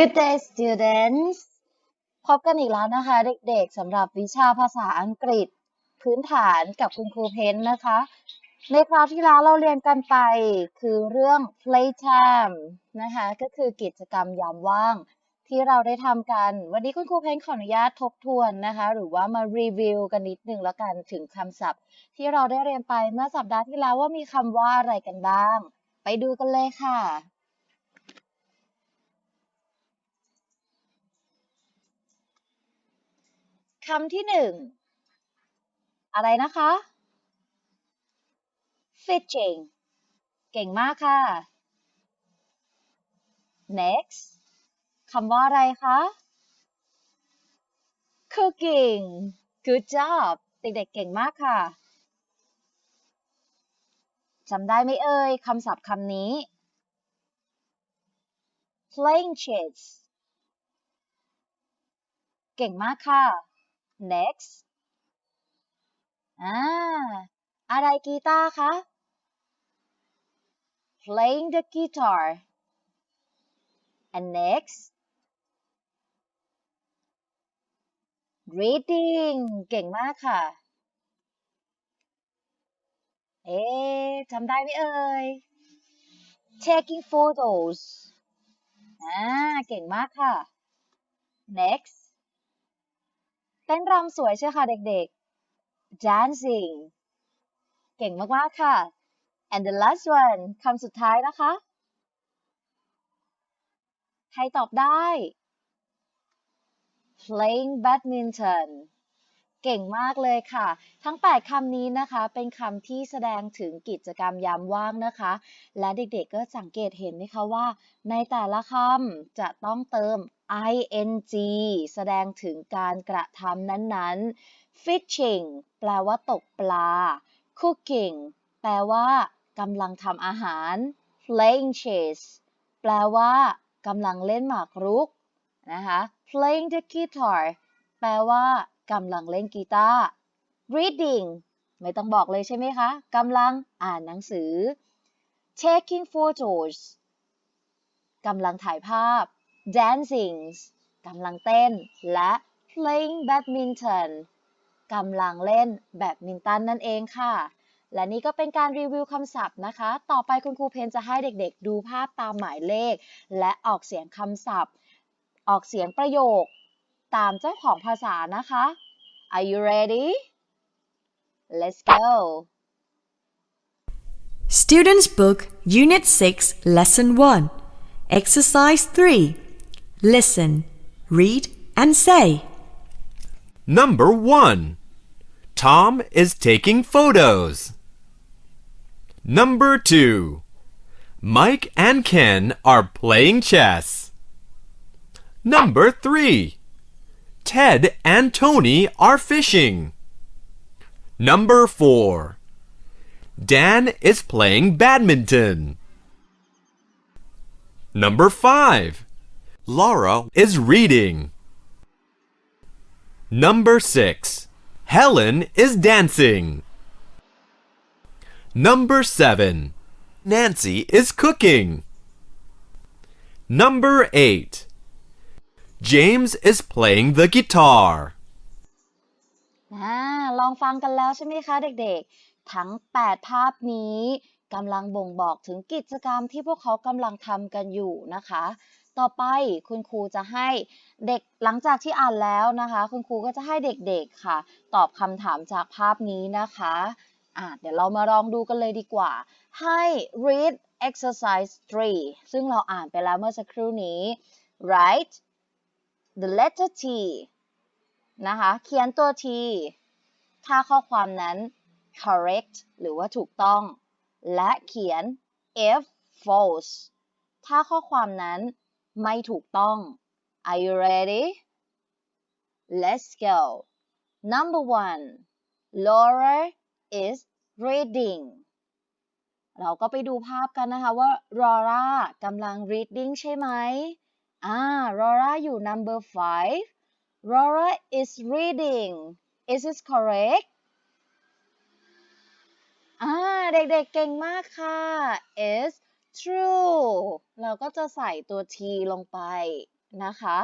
Good day students พบกันอีกแล้วนะคะ เด็กๆสำหรับวิชาภาษาอังกฤษ พื้นฐานกับคุณครูเพนนะคะ ในคราวที่แล้วเราเรียนกันไปคือเรื่อง playtime นะคะ ก็คือกิจกรรมยามว่างที่เราได้ทำกัน วันนี้คุณครูเพนขออนุญาตทบทวนนะคะ หรือว่ามารีวิวกันนิดนึงแล้วกันถึงคำศัพท์ ที่เราได้เรียนไปเมื่อสัปดาห์ที่แล้วว่ามีคำว่าอะไรกันบ้าง ไปดูกันเลยค่ะ คำที่หนึ่งอะไรนะคะ fishing เก่งมากค่ะ next คำว่าอะไรคะ cooking good job เด็กๆเก่งมากค่ะจำได้ไหมเอ่ยคำศัพท์คำนี้ playing chess เก่งมากค่ะ next อ่าอะไรกีตาร์คะ playing the guitar and next reading เก่งมากค่ะ เอ๊ะจำได้ไหมเอ่ย taking photos อ่า เก่งมากค่ะ next เต้นรำสวยใช่ค่ะเด็กๆ dancing เก่งมากๆค่ะ and the last one คำสุดท้ายนะคะ ใครตอบได้ playing badminton เก่งมากเลยค่ะ ทั้ง 8คำนี้นะคะ เป็นคำที่แสดงถึงกิจกรรมยามว่างนะคะ และเด็กๆก็สังเกตเห็นไหมคะว่า ในแต่ละคำจะต้องเติม ing แสดงถึงการกระทำนั้นๆ fishing แปลว่าตกปลา cooking แปลว่ากำลังทำอาหาร playing chess แปลว่ากำลังเล่นหมากรุกนะคะ playing the guitar แปลว่ากำลังเล่นกีตาร์ reading ไม่ต้องบอกเลยใช่ไหมคะกำลังอ่านหนังสือ taking photos กำลังถ่ายภาพ dancing กำลังเต้น และ playing badminton กำลังเล่นแบดมินตันนั่นเองค่ะ และนี่ก็เป็นการรีวิวคำศัพท์นะคะ ต่อไปคุณครูเพนจะให้เด็กๆ ดูภาพตามหมายเลข และออกเสียงคำศัพท์ ออกเสียงประโยค ตามเจ้าของภาษานะคะ Are you ready? Let's go. Students' Book, Unit 6, Lesson 1. Exercise 3. Listen, read, and say. Number 1. Tom is taking photos. Number 2. Mike and Ken are playing chess. Number 3. Ted and Tony are fishing. Number 4. Dan is playing badminton. Number 5. Laura is reading. Number 6. Helen is dancing. Number 7. Nancy is cooking. Number 8. James is playing the guitar. อ่าลองฟังกันแล้วใช่ไหมคะเด็กๆ ทั้ง 8 ภาพนี้กำลังบ่งบอกถึงกิจกรรมที่พวกเขากำลังทำกันอยู่นะคะ ต่อไปคุณครูจะให้เด็กหลังจากที่อ่านแล้วนะคะ คุณครูก็จะให้เด็กๆค่ะ ตอบคำถามจากภาพนี้นะคะอ่าเดี๋ยวเรามาลองดูกันเลยดีกว่า ให้ read exercise 3 ซึ่งเราอ่านไปแล้วเมื่อสักครู่นี้ write the letter T นะคะ เขียนตัว T ถ้าข้อความนั้น correct หรือว่าถูกต้อง และเขียน if false ถ้าข้อความนั้น ไม่ถูกต้อง Are you ready? Let's go. Number one Laura is reading เราก็ไปดูภาพกันนะคะว่า Laura กำลัง reading ใช่ไหมอ่า Laura อยู่ number five Laura is reading is this correct อ่า เด็กๆ เก่งมากค่ะ is true เราก็จะใส่ตัว t ลงไปนะคะ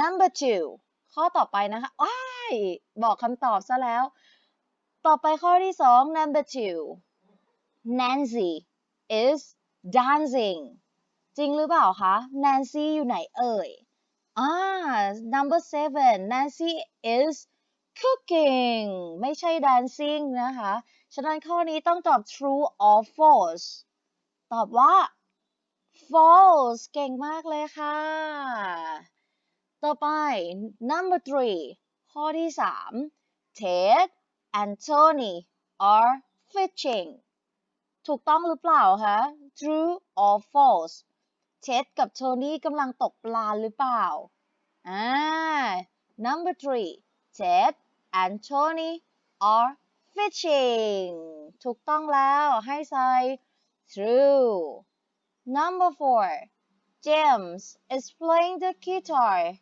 number two ข้อต่อไปนะคะว้ายบอกคำตอบซะแล้ว ต่อไปข้อที่สอง number two Nancy is dancing จริงหรือเปล่าคะ Nancy อยู่ไหนเอ่ยอ่า number seven Nancy is cooking ไม่ใช่ dancing นะคะ ฉะนั้นข้อนี้ต้องตอบ true or false ตอบว่า false เก่งมากเลยค่ะ ต่อไป number three ข้อที่สาม Ted and Tony are fishing ถูกต้องหรือเปล่าคะ true or false เท็ดกับโทนี่กำลังตกปลาหรือเปล่า อ่า number three Ted and Tony are fishing ถูกต้องแล้วให้ใส่ true number four James is playing the guitar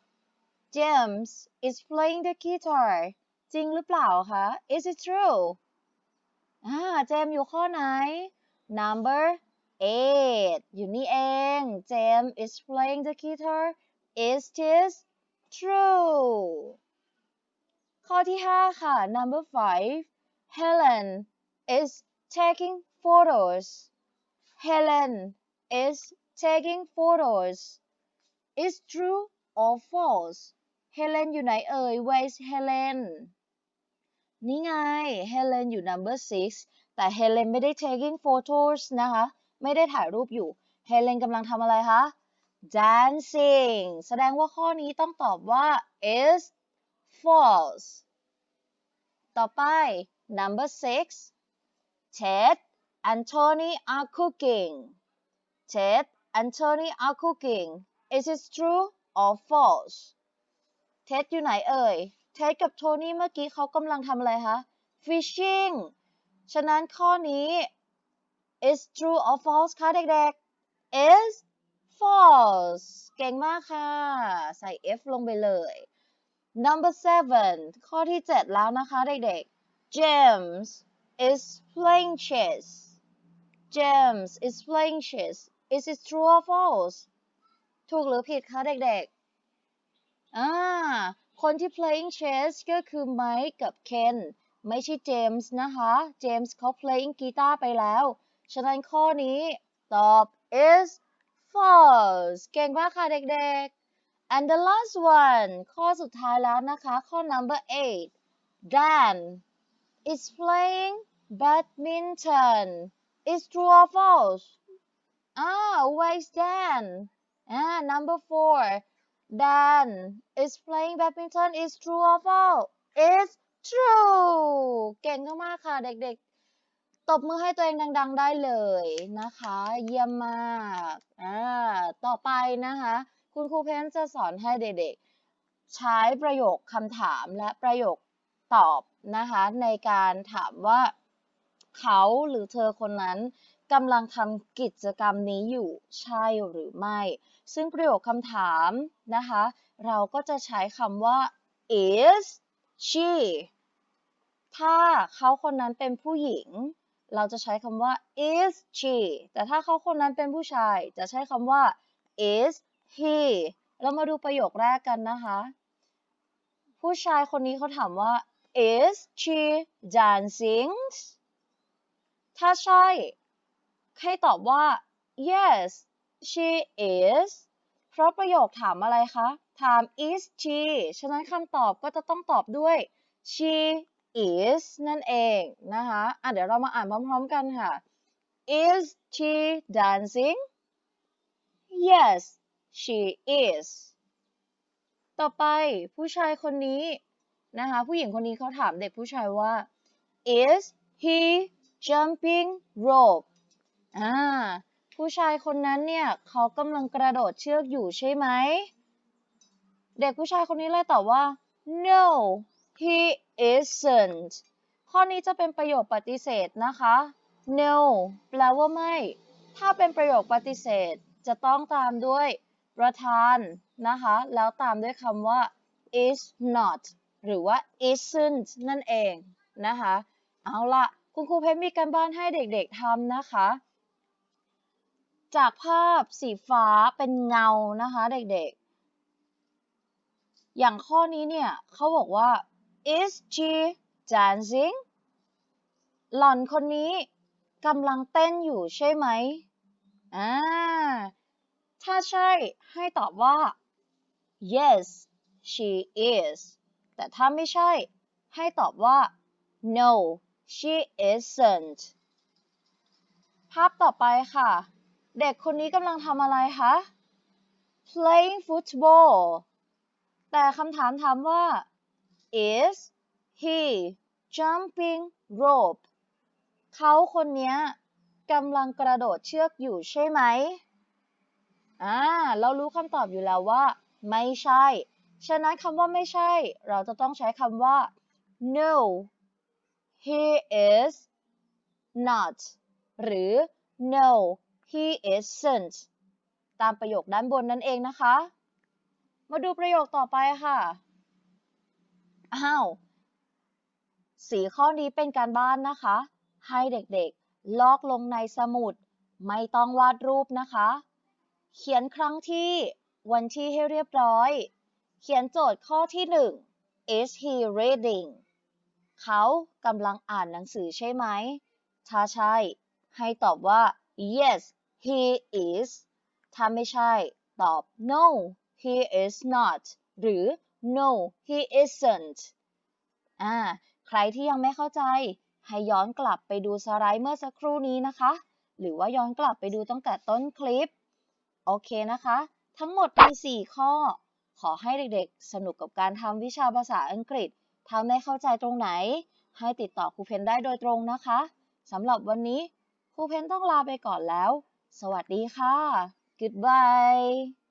James is playing the guitar จริงหรือเปล่าคะ is it true อ่า เจมส์อยู่ข้อไหน number eight อยู่นี่เอง James is playing the guitar is this true ข้อที่ห้าค่ะ number five Helen is taking photos Helen is taking photos is true or false Helen อยู่ไหนเอ่ย where is Helen นี่ไง Helen อยู่ number six แต่ Helen ไม่ได้ taking photos นะคะ ไม่ได้ถ่ายรูปอยู่ Helen กำลังทำอะไรคะ dancing แสดงว่าข้อนี้ต้องตอบว่า is false ต่อไป number six Ted and Tony are cooking Ted and Tony are cooking is it true or false เท็ดอยู่ไหนเอ่ย เท็ดกับโทนี่เมื่อกี้เขากำลังทำอะไรคะ fishing ฉะนั้นข้อนี้ is true or false คะเด็กๆ is false เก่งมากค่ะ ใส่ F ลงไปเลย number seven ข้อที่ 7 แล้วนะคะเด็กๆ James is playing chess James is playing chess is it true or false ถูกหรือผิดคะเด็กๆ อ่า คนที่ playing chess ก็คือไมค์กับเคนไม่ใช่เจมส์นะคะ เจมส์เขา playing กีตาร์ไปแล้ว ฉะนั้นข้อนี้ตอบ is false เก่งมากค่ะเด็กๆ and the last one ข้อสุดท้ายแล้วนะคะ ข้อ number eight Dan is playing badminton is true or false อ่า where is Dan อ่า number four Dan is playing badminton is true or false is true เก่งมากๆค่ะเด็กๆ ตบมือให้ตัวเองดังๆได้เลยนะคะ เยี่ยมมากอ่าต่อไปนะคะ คุณครูเพนจะสอนให้เด็กๆ ใช้ประโยคคำถามและประโยคตอบนะคะ ในการถามว่า เขาหรือเธอคนนั้นกำลังทำกิจกรรมนี้อยู่ใช่หรือไม่ ซึ่งประโยคคำถามนะคะ เราก็จะใช้คำว่า is she ถ้าเขาคนนั้นเป็นผู้หญิง เราจะใช้คำว่า is she แต่ถ้าเขาคนนั้นเป็นผู้ชาย จะใช้คำว่า is he เรามาดูประโยคแรกกันนะคะ ผู้ชายคนนี้เขาถามว่า is she dancing ถ้าใช่ ให้ตอบว่า yes she is เพราะประโยคถามอะไรคะ ถาม is she ฉะนั้นคำตอบก็จะต้องตอบด้วย she is นั่นเองนะคะอะเดี๋ยวเรามาอ่านพร้อมๆกันค่ะ is she dancing yes she is ต่อไปผู้ชายคนนี้นะคะผู้หญิงคนนี้เขาถามเด็กผู้ชายว่า is he jumping rope อ่าผู้ชายคนนั้นเนี่ยเขากำลังกระโดดเชือกอยู่ใช่ไหม เด็กผู้ชายคนนี้เลยตอบว่า no he isn't ข้อนี้จะเป็นประโยคปฏิเสธนะคะ no แปลว่าไม่ ถ้าเป็นประโยคปฏิเสธจะต้องตามด้วยประธานนะคะ แล้วตามด้วยคำว่า is not หรือว่า isn't นั่นเองนะคะ เอาละ คุณครูเพชรมีการบ้านให้เด็กๆทำนะคะ จากภาพสีฟ้าเป็นเงานะคะเด็กๆ อย่างข้อนี้เนี่ยเขาบอกว่า is she dancing หล่อนคนนี้กำลังเต้นอยู่ใช่ไหมอ่า ถ้าใช่ให้ตอบว่า yes she is แต่ถ้าไม่ใช่ให้ตอบว่า no she isn't ภาพต่อไปค่ะ เด็กคนนี้กำลังทำอะไรคะ playing football แต่คำถามถามว่า is he jumping rope เขาคนนี้กำลังกระโดดเชือกอยู่ใช่ไหม อ่า เรารู้คำตอบอยู่แล้วว่า ไม่ใช่ ฉะนั้นคำว่าไม่ใช่ เราจะต้องใช้คำว่า no he is not หรือ no he isn't ตามประโยคด้านบนนั่นเองนะคะ มาดูประโยคต่อไปค่ะอ้าวสีข้อนี้เป็นการบ้านนะคะ ให้เด็กๆ ลอกลงในสมุด ไม่ต้องวาดรูปนะคะ เขียนครั้งที่วันที่ให้เรียบร้อย เขียนโจทย์ข้อที่ 1 is he reading เขากำลังอ่านหนังสือใช่ไหม ถ้าใช่ ให้ตอบว่า yes he is ถ้าไม่ใช่ ตอบ no he is not หรือ no he isn't อ่า ใครที่ยังไม่เข้าใจ ให้ย้อนกลับไปดูสไลด์เมื่อสักครู่นี้นะคะ หรือว่าย้อนกลับไปดูตั้งแต่ต้นคลิป โอเคนะคะ ทั้งหมดมี 4 ข้อ ขอให้เด็กๆ สนุกกับการทำวิชาภาษาอังกฤษ ถ้าไม่เข้าใจตรงไหน ให้ติดต่อครูเพนได้โดยตรงนะคะสำหรับวันนี้ครูเพนต้องลาไปก่อนแล้ว สวัสดีค่ะ goodbye